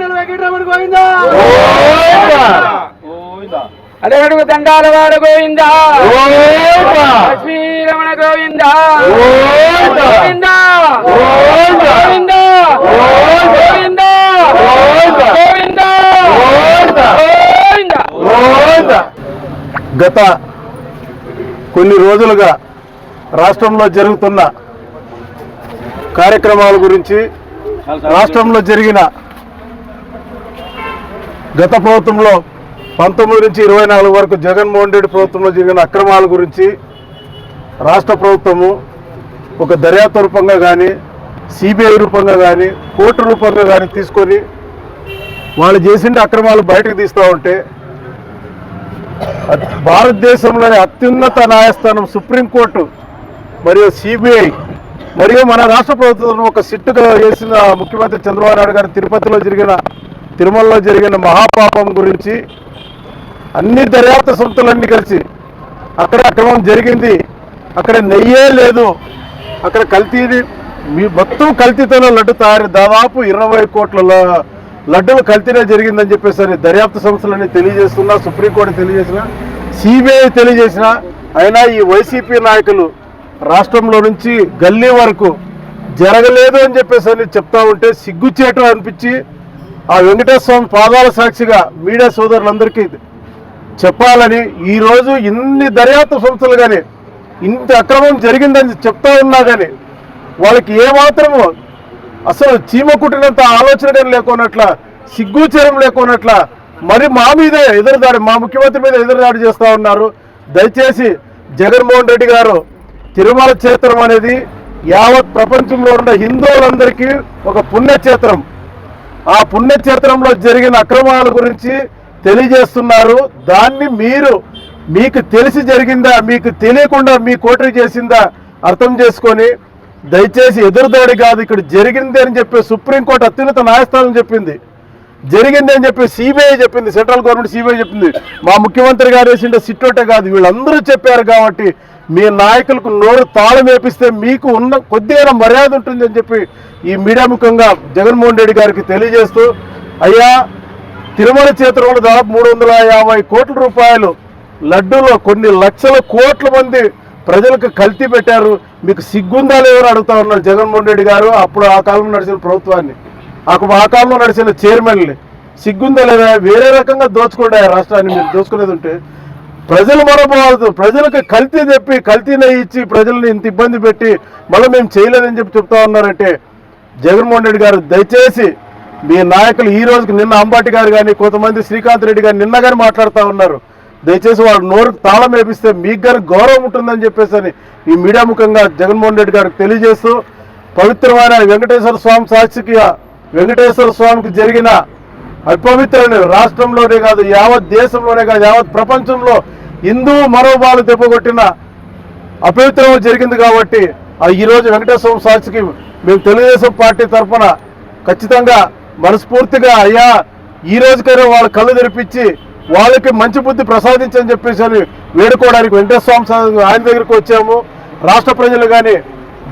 ఏడుకొండల వెంకటరమణ గోవిందా! అడగడుగు దండాల వాడ గోవిందా గోవిందా! శ్రీరమణ గోవిందా గోవిందా! గోవిందా గోవిందా! గోవిందా గోవిందా! గోవిందా గోవిందా! గోవిందా గోవిందా! గోవిందా గోవిందా! గత కొన్ని రోజులుగా రాష్ట్రంలో జరుగుతున్న కార్యక్రమాల గురించి రాష్ట్రంలో జరిగిన గత ప్రభుత్వంలో పంతొమ్మిది నుంచి ఇరవై నాలుగు వరకు జగన్మోహన్ రెడ్డి ప్రభుత్వంలో జరిగిన అక్రమాల గురించి రాష్ట్ర ప్రభుత్వము ఒక దర్యాప్తు రూపంగా కానీ సిబిఐ రూపంగా కానీ కోర్టు రూపంగా కానీ తీసుకొని వాళ్ళు చేసిన అక్రమాలు బయటకు తీస్తూ ఉంటే భారతదేశంలోని అత్యున్నత న్యాయస్థానం సుప్రీంకోర్టు మరియు సిబిఐ మరియు మన రాష్ట్ర ప్రభుత్వం ఒక సిట్టుగా చేసిన ముఖ్యమంత్రి చంద్రబాబు నాయుడు గారు తిరుపతిలో జరిగిన తిరుమలలో జరిగిన మహాపాపం గురించి అన్ని దర్యాప్తు సంస్థలన్నీ కలిసి అక్కడ అక్రమం జరిగింది. అక్కడ నెయ్యే లేదు. అక్కడ కల్తీది మీ మొత్తం కల్తీతోనే లడ్డు తయారు దాదాపు ఇరవై కోట్ల లడ్డులు కల్తీనే జరిగిందని చెప్పేసి దర్యాప్తు సంస్థలన్నీ తెలియజేస్తున్నా సుప్రీంకోర్టు తెలియజేసిన సిబిఐ తెలియజేసిన అయినా ఈ వైసీపీ నాయకులు రాష్ట్రంలో నుంచి గల్లీ వరకు జరగలేదు అని చెప్పేసి చెప్తా ఉంటే సిగ్గుచేటు అనిపించి ఆ వెంకటేశ్వర స్వామి పాదాల సాక్షిగా మీడియా సోదరులందరికీ చెప్పాలని ఈరోజు ఇన్ని దర్యాప్తు సంస్థలు కానీ ఇంత అక్రమం జరిగిందని చెప్తా ఉన్నా కానీ వాళ్ళకి ఏమాత్రము అసలు చీమ కుట్టినంత ఆలోచన కానీ లేకున్నట్ల సిగ్గుచరం లేకున్నట్ల మరి మా మీదే ఎదురుదాడి మా ముఖ్యమంత్రి మీద ఎదురుదాడి చేస్తూ ఉన్నారు. దయచేసి జగన్మోహన్ రెడ్డి గారు తిరుమల క్షేత్రం అనేది యావత్ ప్రపంచంలో ఉన్న హిందువులందరికీ ఒక పుణ్యక్షేత్రం. ఆ పుణ్యక్షేత్రంలో జరిగిన అక్రమాల గురించి తెలియజేస్తున్నారు. దాన్ని మీరు మీకు తెలిసి జరిగిందా మీకు తెలియకుండా మీ కోటరీ చేసిందా అర్థం చేసుకొని దయచేసి ఎదురుదాడి కాదు ఇక్కడ జరిగింది అని చెప్పి సుప్రీంకోర్టు అత్యున్నత న్యాయస్థానం చెప్పింది. జరిగింది అని చెప్పి సిబిఐ చెప్పింది సెంట్రల్ గవర్నమెంట్ సిబిఐ చెప్పింది. మా ముఖ్యమంత్రి గారు వేసిండే సిట్టోటే కాదు వీళ్ళందరూ చెప్పారు కాబట్టి మీ నాయకులకు నోరు తాళం వేపిస్తే మీకు ఉన్న కొద్దిగా మర్యాద ఉంటుందని చెప్పి ఈ మీడియా ముఖంగా జగన్మోహన్ రెడ్డి గారికి తెలియజేస్తూ అయ్యా తిరుమల క్షేత్రంలో దాదాపు మూడు వందల యాభై కోట్ల రూపాయలు లడ్డూలో కొన్ని లక్షల కోట్ల మంది ప్రజలకు కల్తీ పెట్టారు. మీకు సిగ్గుందా లేదని అడుగుతా ఉన్నారు జగన్మోహన్ రెడ్డి గారు. అప్పుడు ఆ కాలంలో నడిచిన ప్రభుత్వాన్ని అప్పుడు ఆ కాలంలో నడిచిన చైర్మన్ని. సిగ్గుందా లేదా? వేరే రకంగా దోచుకోండి ఆ రాష్ట్రాన్ని మీరు దోచుకునేది ఉంటే? ప్రజలు మరపోవద్దు ప్రజలకు కల్తీ చెప్పి కల్తీనే ఇచ్చి ప్రజల్ని ఇంత ఇబ్బంది పెట్టి మళ్ళీ మేము చేయలేదని చెప్పి చెప్తా ఉన్నారంటే జగన్మోహన్ రెడ్డి గారు దయచేసి మీ నాయకులు ఈ రోజుకి నిన్న అంబాటి గారు కానీ కొంతమంది శ్రీకాంత్ రెడ్డి గారు నిన్న కానీ మాట్లాడుతూ ఉన్నారు. దయచేసి వాళ్ళు నోరు తాళం వేపిస్తే మీకు గారు గౌరవం ఉంటుందని చెప్పేసి అని ఈ మీడియా ముఖంగా జగన్మోహన్ రెడ్డి గారికి తెలియజేస్తూ పవిత్రమైన వెంకటేశ్వర స్వామి సాక్షికి వెంకటేశ్వర స్వామికి జరిగిన అపవిత్రమైన రాష్ట్రంలోనే కాదు యావత్ దేశంలోనే కాదు యావత్ ప్రపంచంలో హిందూ మనోభావాలు దెబ్బకొట్టిన అపవిత్రం జరిగింది కాబట్టి ఆ ఈరోజు వెంకటేశ్వర సాక్షికి మేము తెలుగుదేశం పార్టీ తరఫున ఖచ్చితంగా మనస్ఫూర్తిగా అయ్యా ఈ రోజుకైనా వాళ్ళ కళ్ళు తెరిపించి వాళ్ళకి మంచి బుద్ధి ప్రసాదించని చెప్పేసి అని వేడుకోవడానికి వెంకటేశ్వర స్వామి ఆయన దగ్గరికి వచ్చాము. రాష్ట్ర ప్రజలు కానీ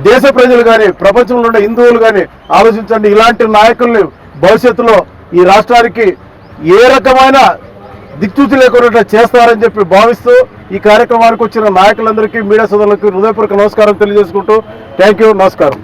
దేశ ప్రజలు కానీ ప్రపంచంలో ఉన్న హిందువులు కానీ ఆలోచించండి. ఇలాంటి నాయకుల్ని భవిష్యత్తులో ఈ రాష్ట్రానికి ఏ రకమైన దిక్సూచి లేకుండా చేస్తారని చెప్పి భావిస్తూ ఈ కార్యక్రమానికి వచ్చిన నాయకులందరికీ మీడియా సోదరులకు హృదయపూర్వక నమస్కారం తెలియజేసుకుంటూ థ్యాంక్ యూ నమస్కారం.